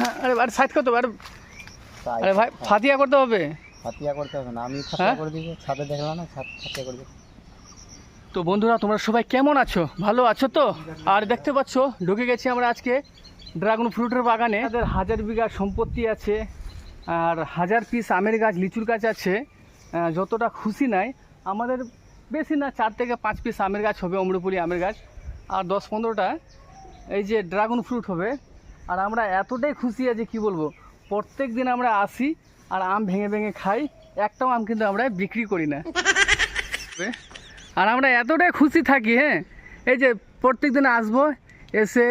হ্যাঁ আরে আরে সাইড করতে হবে আরে। আরে ভাই ফাতিয়া করতে হবে। ফাতিয়া করতে হবে না আমি হ্যাঁ? ফাতিয়া করে দিবি ছাদে দেখলাম না ছাদ ফাতিয়া করে দিবি তো বন্ধুরা তোমরা সবাই কেমন আছো? ভালো আছো তো? আর দেখতে পাচ্ছ ঢুকে গেছি আমরা আজকে ড্রাগন ফ্রুটের বাগানে। আমাদের হাজার বিঘা সম্পত্তি আছে আর হাজার পিস আমের গাছ লিচুর গাছ আছে। যতটা খুশি নাই আমাদের বেশি না চার থেকে পাঁচ পিস আমের গাছ হবে অমরপুরি আমের গাছ। আর দশ পনেরোটা এই যে ড্রাগন ফ্রুট হবে আর আমরা এতটাই খুশি আছি, কি বলব? প্রত্যেক দিন আমরা আসি আর আম ভেঙে ভেঙে খাই, একটাও আম কিন্তু আমরা বিক্রি করি না। আর আমরা এতটাই খুশি থাকি হ্যাঁ? এই যে প্রত্যেক দিন আসব, এসে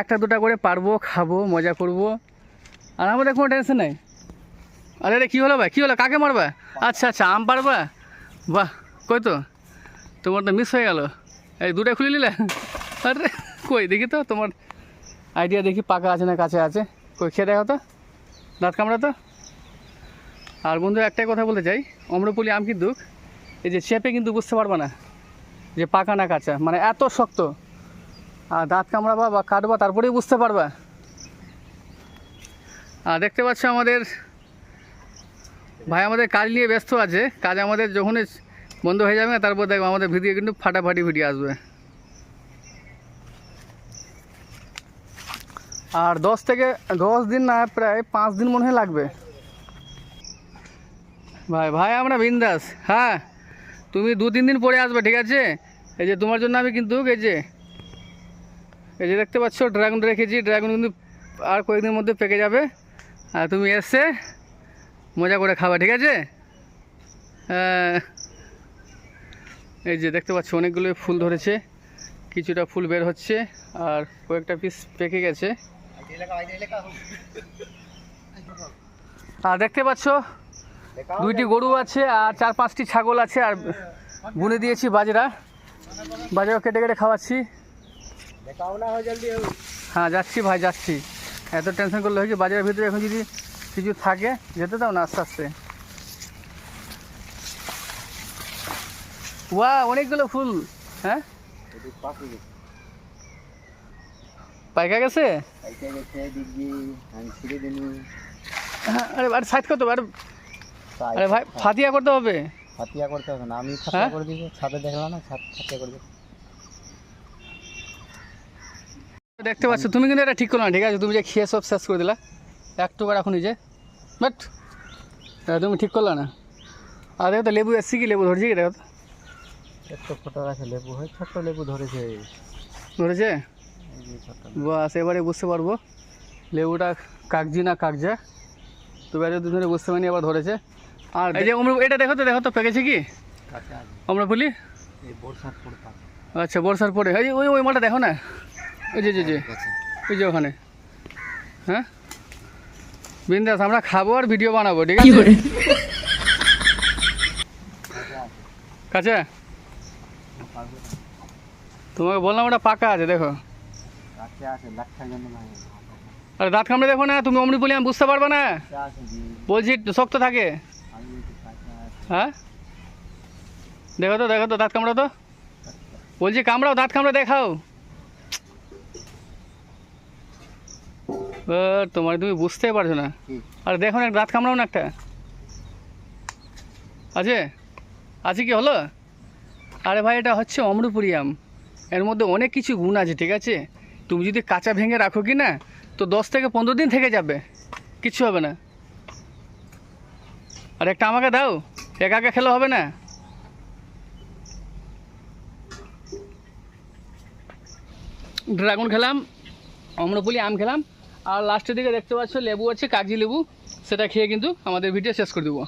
একটা দুটা করে পারব, খাব, মজা করব। আর আমাদের কোনো টেনশন নেই। আরে রে কী হলো ভাই? কী হলো? কাকে মারবা? আচ্ছা আচ্ছা আম পারবা? বাহ, কই তো? তোমার তো মিস হয়ে গেল। এই দুটা খুলে নিলে? আরে, কই? দেখি তো তোমার আইডিয়া দেখি পাকা আছে না কাছে আছে। কই, খেয়ে দেখো তো। দাঁত কামড়া তো। আর বন্ধু, একটাই কথা বলতে চাই। অম্রপলি আম কিন্তু, এই যে চেপে কিন্তু বুঝতে পারবে না যে পাকা না কাঁচা। মানে এত শক্ত। আর দাঁত কামড়াবা বা কাটবা, তারপরেই বুঝতে পারবা। আর দেখতে পাচ্ছ আমাদের ভাই আমাদের কাজ নিয়ে ব্যস্ত আছে। কাজ আমাদের যখনই বন্ধ হয়ে যাবে, তারপর দেখব আমাদের ভিডিও কিন্তু ফাটাফাটি ভিডিও আসবে। আর দশ থেকে দশ দিন না, প্রায় পাঁচ দিন মনে হয় লাগবে। ভাই ভাই, আমরা বিন্দাস। হ্যাঁ তুমি দু তিন দিন পরে আসবে, ঠিক আছে? এই যে তোমার জন্য আমি কিন্তু, এই যে এই যে দেখতে পাচ্ছ ড্রাগন রেখেছি। ড্রাগন কিন্তু আর কয়েকদিনের মধ্যে পেকে যাবে। আর তুমি এসে মজা করে খাবা, ঠিক আছে? হ্যাঁ। এই যে দেখতে পাচ্ছ, অনেকগুলো ফুল ধরেছে। কিছুটা ফুল বের হচ্ছে, আর কয়েকটা পিস পেকে গেছে। আর দেখতে পাচ্ছ, দুইটি গরু আছে আর চার পাঁচটি ছাগল আছে আর বুনে দিয়েছি বাজরা। বাজরা কেটে কেটে খাওয়াচ্ছি। হ্যাঁ যাচ্ছি ভাই, যাচ্ছি। এত টেনশন করলে হয়েছে বাজারের ভিতরে এখন যদি কিছু থাকে, যেতে দাও না আস্তে আস্তে। ওয়া অনেকগুলো ফুল হ্যাঁ? পাইকা গেছে? খাইতে গেছে দিদি আমি ছিঁড়ে দিনি হ্যাঁ, আরে আরে সাইড করতে হবে আরে আরে ভাই ফাতিয়া করতে হবে। ফাতিয়া করতে হবে না আমি হ্যাঁ? ফাতিয়া করে দিবি ছাদে দেখলাম না ছাদ ফাতিয়া করে দিবি। দেখতে পাচ্ছ তুমি কিন্তু এটা ঠিক করো না ঠিক আছে? তুমি যে খেয়ে সব শেষ করে দিলা। একটু করে এখন যে বাট তুমি ঠিক করলে না। আর দেখো তো লেবু এসছি কি? লেবু ধরছি কি? দেখো তো। একটু ফটো আছে লেবু হয় ছোট্ট লেবু ধরেছে। ধরেছে? বাস এবারে বুঝতে পারব। লেবুটা কাগজি না কাগজা তো এবারে দুজনে বুঝতে পারিনি আবার ধরেছে। আর এই যে অমর এটা দেখো তো দেখো তো পেকেছে কি? আমরা বলি আচ্ছা বর্ষার পরে। এই ওই ওই মালটা দেখো না? ওই যে যে যে। ওই যে ওখানে। হ্যাঁ? বিন্দাস আমরা খাব আর ভিডিও বানাবো ঠিক আছে? কাছে? তোমাকে বললাম ওটা পাকা আছে দেখো কাছে আছে লাখার জন্য না আরে দাঁত কামড়ে দেখো না তুমি অমনি বলি আমি বুঝতে পারবে না। বলছি শক্ত থাকে। হ্যাঁ? দেখো তো দেখো তো দাঁত কামড়াও তো। বলছি কামড়াও দাঁত কামড়ে দেখাও। তোমার তুমি বুঝতেই পারছ না। আর দেখো না দাঁত কামড়াও না একটা। আছে? আছে কি হলো? আরে ভাই এটা হচ্ছে অমরপুরি এর মধ্যে অনেক কিছু গুণ আছে ঠিক আছে? তুমি যদি কাঁচা ভেঙে রাখো কি না, তো দশ থেকে পনেরো দিন থেকে যাবে। কিচ্ছু হবে না। আর একটা আমাকে দাও, একা একা খেলে হবে না। ড্রাগন খেলাম, অম্রপলি আম খেলাম, আর লাস্টের দিকে দেখতে পাচ্ছ লেবু আছে, কাগজি লেবু, সেটা খেয়ে কিন্তু আমাদের ভিডিও শেষ করে দেবো।